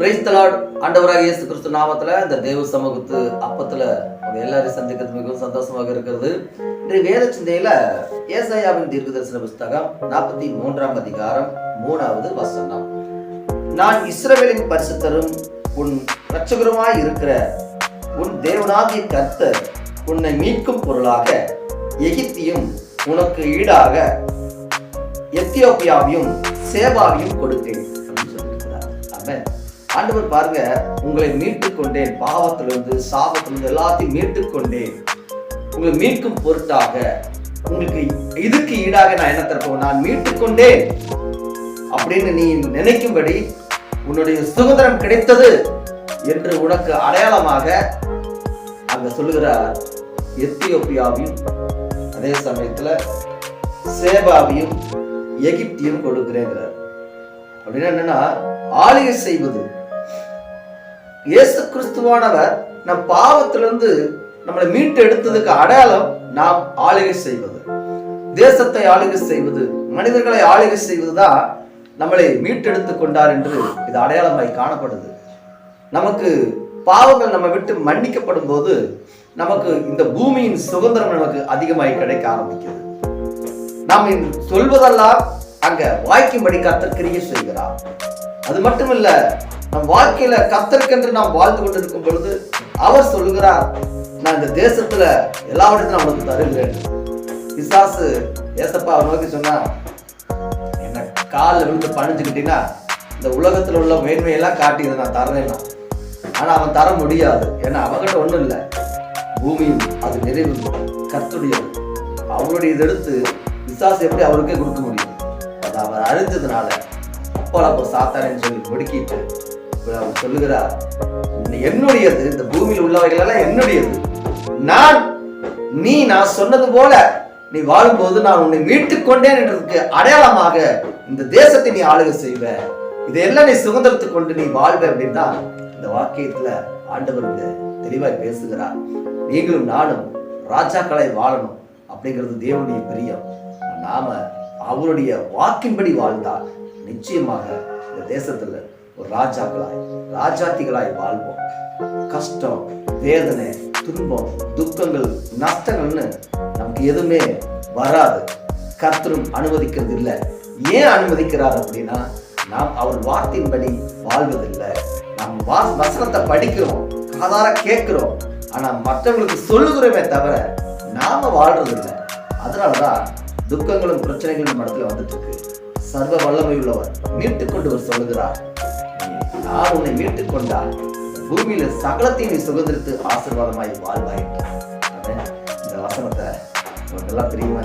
Praise the Lord ஆண்டவராக இயேசு கிறிஸ்து நாமத்துல இந்த தேவ சமூகத்து அப்பத்துல எல்லாரையும் சந்திக்கிறது மிகவும் சந்தோஷமாக இருக்கிறது. இன்றைய வேத சிந்தையில ஏசாயாவின் தீர்க்க தரிசன புஸ்தகம் நாற்பத்தி மூன்றாம் அதிகாரம் மூணாவது வசனம். நான் இஸ்ரவேலின் பரிசுத்தரும் உன் ரட்சகருமாய் இருக்கிற உன் தேவனாகிய கர்த்தர் உன்னை மீட்கும் பொருளாக எகிப்தியும் உனக்கு ஈடாக எத்தியோப்பியாவையும் சேவாவையும் கொடுத்தேன் அப்படின்னு சொல்லியிருக்கிறார். ஆமென். ஆண்டவர் பாருங்க உங்களை மீட்டு கொண்டேன். பாவத்திலிருந்து சாபத்திலிருந்து எல்லாத்தையும் மீட்டு கொண்டேன். உங்களை மீட்கும் பொருட்டாக உங்களுக்கு இதுக்கு ஈடாக நான் என்ன தரப்போம்? நான் மீட்டு கொண்டேன். அப்படின்னு நீ நினைக்கும்படி உன்னுடைய சுதந்திரம் கிடைத்தது என்று உனக்கு அடையாளமாக அங்க சொல்லுகிறார். எத்தியோப்பியாவையும் அதே சமயத்துல சேபாவையும் எகிப்தியும் கொடுக்கிறேங்கிறார். அப்படின்னா என்னன்னா ஆலயம் செய்வது இயேசு கிறிஸ்துவானவர் நம் பாவத்திலிருந்து நம்மளை மீட்டு எடுத்ததுக்கு அடையாளம் நாம் ஆளுகை செய்வது. தேசத்தை ஆளுகை செய்வது மனிதர்களை ஆளுகை செய்வதுதான் நம்மளை மீட்டெடுத்து கொண்டார் என்று இது அடையாளமாய் காணப்படுது. நமக்கு பாவங்கள் நம்ம விட்டு மன்னிக்கப்படும் போது நமக்கு இந்த பூமியின் சுதந்திரம் நமக்கு அதிகமாய் கிடைக்க ஆரம்பிக்கிறது. நாம் சொல்வதெல்லாம் அங்க வாய்க்கும்படி கர்த்தர் கிரியை செய்கிறார். அது மட்டும் இல்லை நம் வாழ்க்கையில கத்தருக்கென்று நாம் வாழ்ந்து கொண்டிருக்கும் பொழுது அவர் சொல்லுகிறார் நான் இந்த தேசத்துல எல்லாவற்றையும் அவனுக்கு தருகிறேன். பிசாசு ஏசப்பா அவர் நோக்கி சொன்னா என்ன காலில் விழுந்து பணிஞ்சுக்கிட்டீங்கன்னா இந்த உலகத்துல உள்ள மேன்மையெல்லாம் காட்டி இதை நான் தரேன்னா ஆனா அவன் தர முடியாது. ஏன்னா அவங்ககிட்ட ஒண்ணும் இல்லை. பூமியும் அது நிறைவு கத்துடையது அவருடைய இதை எடுத்து எப்படி அவருக்கே கொடுக்க முடியும்? அது அவர் அறிஞ்சதுனால. அப்போ சாத்தாரன்னு சொல்லி ஒடுக்கிட்டு அவன் அவர் சொல்லுகிறார் என்னுடையது? இந்த பூமியில் உள்ளவைகள் எல்லாம் என்னுடையது? நான் நீ நான் சொன்னது போல நீ வாழும்போது நான் உன்னை மீட்டுக் கொண்டேன் என்றதுக்கு அடையாளமாக இந்த தேசத்தை நீ ஆளுகை செய்வ. இதையெல்லாம் நீ சுதந்திரத்துக் கொண்டு நீ வாழ்வ அப்படின்னு தான் இந்த வாக்கியத்துல ஆண்டவர் தெளிவாய் பேசுகிறார். நீங்களும் நானும் ராஜாக்களை வாழணும் அப்படிங்கிறது தேவனுடைய பிரியம். நாம அவருடைய வாக்கின்படி வாழ்ந்தால் நிச்சயமாக இந்த தேசத்துல ஒரு ராஜாக்களாய் ராஜாத்திகளாய் வாழ்வோம். கஷ்டம் வேதனை துன்பம் துக்கங்கள் நஷ்டங்கள்னு நமக்கு எதுவுமே வராது. கர்த்தரும் அனுமதிக்கிறது இல்லை. ஏன் அனுமதிக்கிறார் அப்படின்னா நாம் அவர் வார்த்தையின்படி வாழ்வதில்லை. நாம் வா வசனத்தை படிக்கிறோம் காதார கேட்கிறோம். ஆனால் மற்றவங்களுக்கு சொல்லுகிறோமே தவிர நாம வாழ்றது இல்லை அதனாலதான் துக்கங்களும் பிரச்சனைகளும் நம்ம இடத்துல வந்துட்டு இருக்கு சர்வ வல்லமை உள்ளவர் மீட்டுக் கொண்டு சொல்லுகிறார். யார் உன்னை மீட்டுக் கொண்டால்? பூமியில சகலத்தையும் நீ சுதந்திரத்து ஆசீர்வாதமாய் வாழ்வாய். இந்த வசனத்தை நமக்கு எல்லாம் தெரியுமா